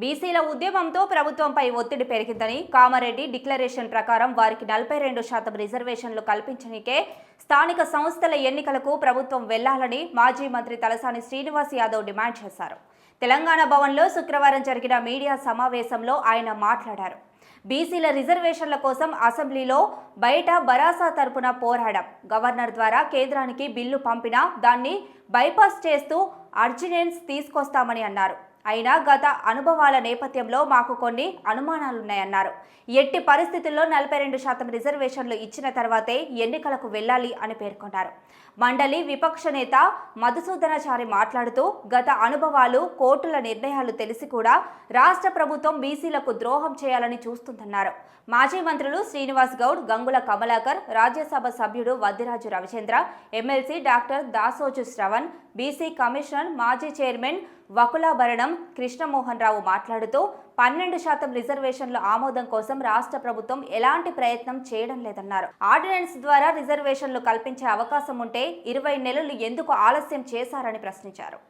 బీసీల ఉద్యమంతో ప్రభుత్వంపై ఒత్తిడి పెరిగిందని కామారెడ్డి డిక్లరేషన్ ప్రకారం వారికి నలభై రెండు శాతం రిజర్వేషన్లు కల్పించనికే స్థానిక సంస్థల ఎన్నికలకు ప్రభుత్వం వెళ్ళాలని మాజీ మంత్రి తలసాని శ్రీనివాస్ యాదవ్ డిమాండ్ చేశారు. తెలంగాణ భవన్లో శుక్రవారం జరిగిన మీడియా సమావేశంలో ఆయన మాట్లాడారు. బీసీల రిజర్వేషన్ల కోసం అసెంబ్లీలో బయట బరాసా తరపున పోరాడాం గవర్నర్ ద్వారా కేంద్రానికి బిల్లు పంపినా దాన్ని బైపాస్ చేస్తూ అర్జినెన్స్ తీసుకొస్తామని అన్నారు. అయినా గత అనుభవాల నేపథ్యంలో మాకు కొన్ని అనుమానాలున్నాయన్నారు. ఎట్టి పరిస్థితుల్లో నలభై రెండు శాతం రిజర్వేషన్లు ఇచ్చిన తర్వాతే ఎన్నికలకు వెళ్ళాలి అని పేర్కొన్నారు. మండలి విపక్ష నేత మధుసూదనాచారి మాట్లాడుతూ గత అనుభవాలు కోర్టుల నిర్ణయాలు తెలిసి కూడా రాష్ట్ర ప్రభుత్వం బీసీలకు ద్రోహం చేయాలని చూస్తుందన్నారు. మాజీ మంత్రులు శ్రీనివాస్ గౌడ్ గంగుల కమలాకర్ రాజ్యసభ సభ్యుడు Vaddiraju Ravichandra MLC doctor Dasoju Shravan BC commission మాజీ చైర్మన్ వకులాభరణం కృష్ణమోహన్ రావు మాట్లాడుతూ పన్నెండు శాతం రిజర్వేషన్ల ఆమోదం కోసం రాష్ట్ర ప్రభుత్వం ఎలాంటి ప్రయత్నం చేయడం లేదన్నారు. ఆర్డినెన్స్ ద్వారా రిజర్వేషన్లు కల్పించే అవకాశం ఉంటే ఇరవై నెలలు ఎందుకు ఆలస్యం చేశారని ప్రశ్నించారు.